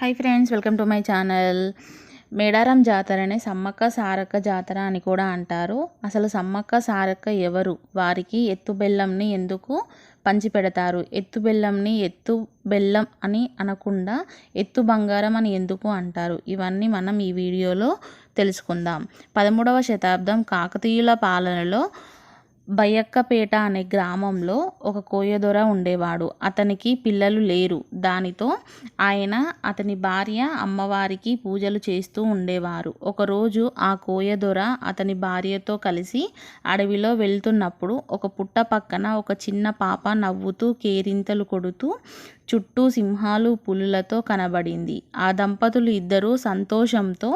Hi friends welcome to my channel Medaram జాతరనే Sammakka Sarakka జాతర అని కూడా అంటారు. అసలు సమ్మక్క సారక్క ఎవరు? వారికి ఎత్తు బెల్లంని ఎందుకు పంచిపెడతారు ఎత్తు బెల్లంని ఎత్తు బెల్లం అని అనకుండా ఎత్తు బంగారం అని ఎందుకు అంటారు? ఇవన్నీ మనం ఈ వీడియోలో తెలుసుకుందాం. పదమూడవ శతాబ్దం కాకతీయుల పాలనలో బయ్యక్కపేట అనే గ్రామంలో ఒక కోయదొర ఉండేవాడు. అతనికి పిల్లలు లేరు. దానితో ఆయన అతని భార్య అమ్మవారికి పూజలు చేస్తూ ఉండేవారు. ఒకరోజు ఆ కోయదొర అతని భార్యతో కలిసి అడవిలో వెళ్తున్నప్పుడు ఒక పుట్ట పక్కన ఒక చిన్న పాప నవ్వుతూ కేరింతలు కొడుతూ చుట్టూ సింహాలు పులులతో కనబడింది. ఆ దంపతులు ఇద్దరూ సంతోషంతో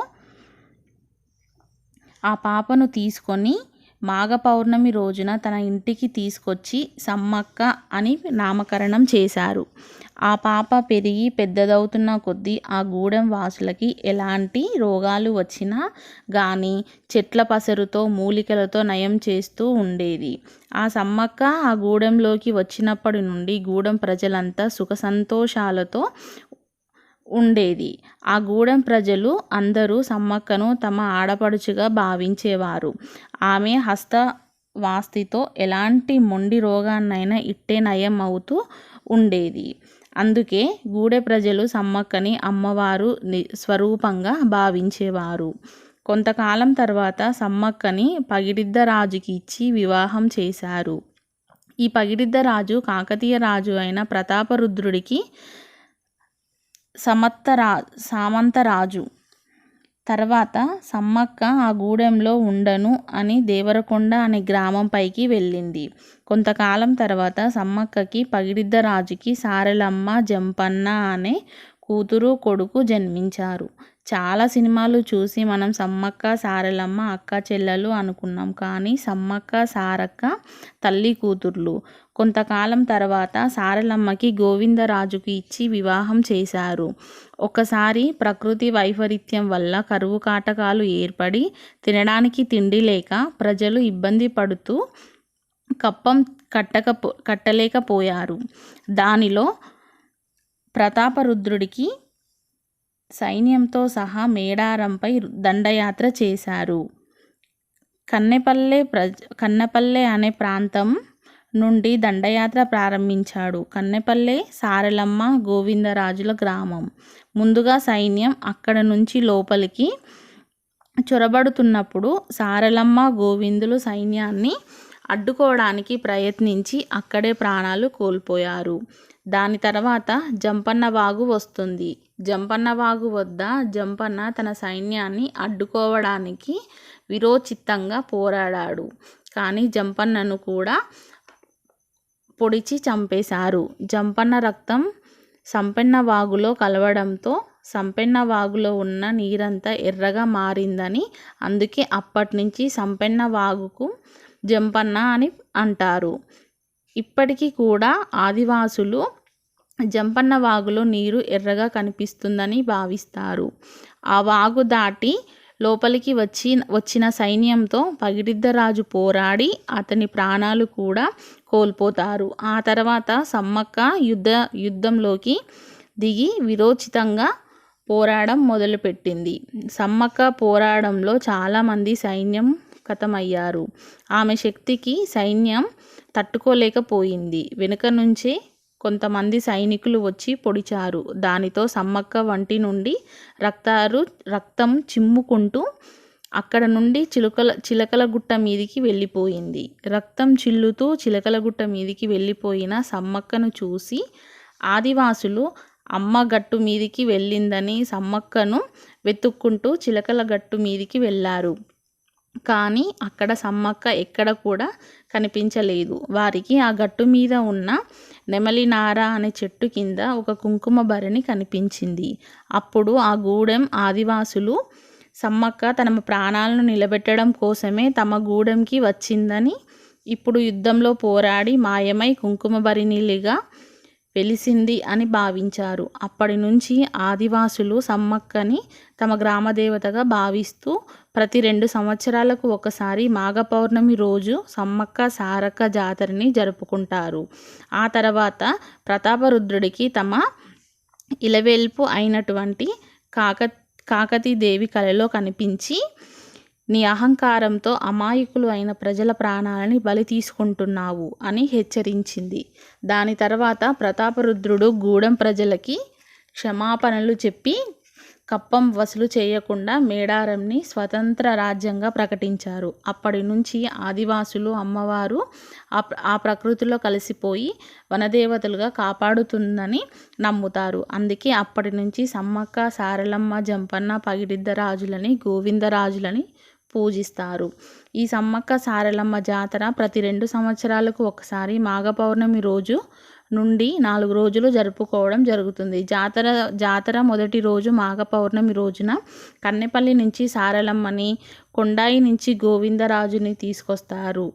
ఆ పాపను తీసుకొని మాఘ పౌర్ణమి రోజున తన ఇంటికి తీసుకొచ్చి సమ్మక్క అని నామకరణం చేశారు. ఆ పాప పెరిగి పెద్దదవుతున్న కొద్దీ ఆ గూడెం వాసులకి ఎలాంటి రోగాలు వచ్చినా కానీ చెట్ల పసరుతో మూలికలతో నయం చేస్తూ ఉండేది. ఆ సమ్మక్క ఆ గూడెంలోకి వచ్చినప్పటి నుండి గూడెం ప్రజలంతా సుఖ సంతోషాలతో ఉండేది. ఆ గూడెం ప్రజలు అందరూ సమ్మక్కను తమ ఆడపడుచుగా భావించేవారు. ఆమె హస్త వాస్తితో ఎలాంటి మొండి రోగాన్నైనా ఇట్టే నయం అవుతూ ఉండేది. అందుకే గూడె ప్రజలు సమ్మక్కని అమ్మవారు స్వరూపంగా భావించేవారు. కొంతకాలం తర్వాత సమ్మక్కని పగిడిద్ద రాజుకి ఇచ్చి వివాహం చేశారు. ఈ పగిడిద్ద రాజు కాకతీయ రాజు అయిన ప్రతాపరుద్రుడికి సమత్తరా సామంతరాజు. తర్వాత సమ్మక్క ఆ గూడెంలో ఉండను అని దేవరకొండ అనే గ్రామంపైకి వెళ్ళింది. కొంతకాలం తర్వాత సమ్మక్కకి పగిడిద్ద రాజుకి సారెలమ్మ జంపన్న అనే కూతురు కొడుకు జన్మించారు. చాలా సినిమాలు చూసి మనం సమ్మక్క సారలమ్మ అక్క చెల్లెలు అనుకున్నాం. కానీ సమ్మక్క సారక్క తల్లి కూతుర్లు కొంతకాలం తర్వాత సారలమ్మకి గోవిందరాజుకి ఇచ్చి వివాహం చేశారు. ఒకసారి ప్రకృతి వైపరీత్యం వల్ల కరువు కాటకాలు ఏర్పడి తినడానికి తిండి లేక ప్రజలు ఇబ్బంది పడుతూ కప్పం కట్టకపో కట్టలేకపోయారు. దానిలో ప్రతాపరుద్రుడికి సైన్యంతో సహా మేడారంపై దండయాత్ర చేశారు. కన్నెపల్లె ప్రజ కన్నెపల్లె అనే ప్రాంతం నుండి దండయాత్ర ప్రారంభించాడు. కన్నెపల్లె సారలమ్మ గోవిందరాజుల గ్రామం. ముందుగా సైన్యం అక్కడ నుంచి లోపలికి చొరబడుతున్నప్పుడు సారలమ్మ గోవిందులు సైన్యాన్ని అడ్డుకోవడానికి ప్రయత్నించి అక్కడే ప్రాణాలు కోల్పోయారు. దాని తర్వాత జంపన్న వాగు వస్తుంది. జంపన్న వాగు వద్ద జంపన్న తన సైన్యాన్ని అడ్డుకోవడానికి విరోచితంగా పోరాడాడు. కానీ జంపన్నను కూడా పొడిచి చంపేశారు. జంపన్న రక్తం సంపెన్న వాగులో కలవడంతో సంపెన్న వాగులో ఉన్న నీరంతా ఎర్రగా మారిందని అందుకే అప్పటి నుంచి సంపెన్న వాగుకు జంపన్న అని అంటారు. ఇప్పటికీ కూడా ఆదివాసులు జంపన్న వాగులో నీరు ఎర్రగా కనిపిస్తుందని భావిస్తారు. ఆ వాగు దాటి లోపలికి వచ్చి వచ్చిన సైన్యంతో పగిడిద్దరాజు పోరాడి అతని ప్రాణాలు కూడా కోల్పోతారు. ఆ తర్వాత సమ్మక్క యుద్ధ యుద్ధంలోకి దిగి విరోచితంగా పోరాడం మొదలుపెట్టింది. సమ్మక్క పోరాడంలో చాలామంది సైన్యం కథమయ్యారు ఆమె శక్తికి సైన్యం తట్టుకోలేకపోయింది. వెనుక నుంచే కొంతమంది సైనికులు వచ్చి పొడిచారు. దానితో సమ్మక్క వంటి నుండి రక్తారు రక్తం చిమ్ముకుంటూ అక్కడ నుండి చిలుకల చిలకల గుట్ట మీదికి వెళ్ళిపోయింది. రక్తం చిల్లుతూ చిలకల గుట్ట మీదికి వెళ్ళిపోయిన సమ్మక్కను చూసి ఆదివాసులు అమ్మ గట్టు మీదికి వెళ్ళిందని సమ్మక్కను వెతుక్కుంటూ చిలకల గట్టు మీదికి వెళ్ళారు. కానీ అక్కడ సమ్మక్క ఎక్కడ కూడా కనిపించలేదు. వారికి ఆ గట్టు మీద ఉన్న నెమలినార అనే చెట్టు కింద ఒక కుంకుమ భరణి కనిపించింది. అప్పుడు ఆ గూడెం ఆదివాసులు సమ్మక్క తన ప్రాణాలను నిలబెట్టడం కోసమే తమ గూడెంకి వచ్చిందని ఇప్పుడు యుద్ధంలో పోరాడి మాయమై కుంకుమ భరిణిలిగా వెలిసింది అని భావించారు. అప్పటి నుంచి ఆదివాసులు సమ్మక్కని తమ గ్రామదేవతగా భావిస్తూ ప్రతి రెండు సంవత్సరాలకు ఒకసారి మాఘ పౌర్ణమి రోజు సమ్మక్క సారక్క జాతరని జరుపుకుంటారు. ఆ తర్వాత ప్రతాపరుద్రుడికి తమ ఇలవేల్పు అయినటువంటి కాక కాకతీదేవి కలలో కనిపించి నీ అహంకారంతో అమాయకులు అయిన ప్రజల ప్రాణాలని బలి తీసుకుంటున్నావు అని హెచ్చరించింది. దాని తర్వాత ప్రతాపరుద్రుడు గూడెం ప్రజలకి క్షమాపణలు చెప్పి కప్పం వసూలు చేయకుండా మేడారంని స్వతంత్ర రాజ్యంగా ప్రకటించారు. అప్పటి నుంచి ఆదివాసులు అమ్మవారు ఆ ప్రకృతిలో కలిసిపోయి వనదేవతలుగా కాపాడుతుందని నమ్ముతారు. అందుకే అప్పటి నుంచి సమ్మక్క సారలమ్మ జంపన్న పగిడిద్ద రాజులని గోవిందరాజులని పూజిస్తారు. ఈ సమ్మక్క సారలమ్మ జాతర ప్రతి రెండు సంవత్సరాలకు ఒకసారి మాఘ పౌర్ణమి రోజు నుండి నాలుగు రోజులు జరుపుకోవడం జరుగుతుంది. జాతర జాతర మొదటి రోజు మాఘ పౌర్ణమి రోజున కన్నెపల్లి నుంచి సారలమ్మని కొండాయి నుంచి గోవిందరాజుని తీసుకొస్తారు.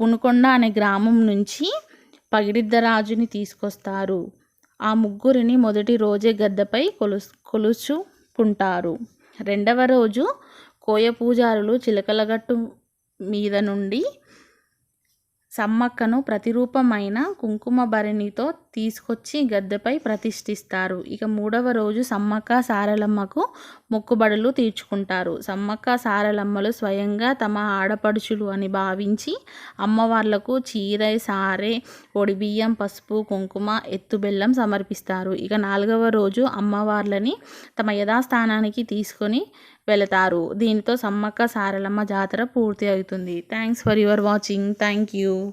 పునుకొండ అనే గ్రామం నుంచి పగిడిద్దరాజుని తీసుకొస్తారు. ఆ ముగ్గురిని మొదటి రోజే గద్దెపై కొలుసు కొలుచుకుంటారు. రెండవ రోజు కోయ పూజారులు చిలకలగట్టు మీద నుండి సమ్మక్కను ప్రతిరూపమైన కుంకుమ భరణితో తీసుకొచ్చి గద్దెపై ప్రతిష్ఠిస్తారు. ఇక మూడవ రోజు సమ్మక్క సారలమ్మకు మొక్కుబడులు తీర్చుకుంటారు. సమ్మక్క సారలమ్మలు స్వయంగా తమ ఆడపడుచులు అని భావించి అమ్మవార్లకు చీర సారె ఒడిబియ్యం పసుపు కుంకుమ ఎత్తుబెల్లం సమర్పిస్తారు. ఇక నాలుగవ రోజు అమ్మవార్లని తమ యథాస్థానానికి తీసుకొని వెళతారు. దీనితో సమ్మక్క సారలమ్మ జాతర పూర్తి అవుతుంది. Thanks for your watching. Thank you.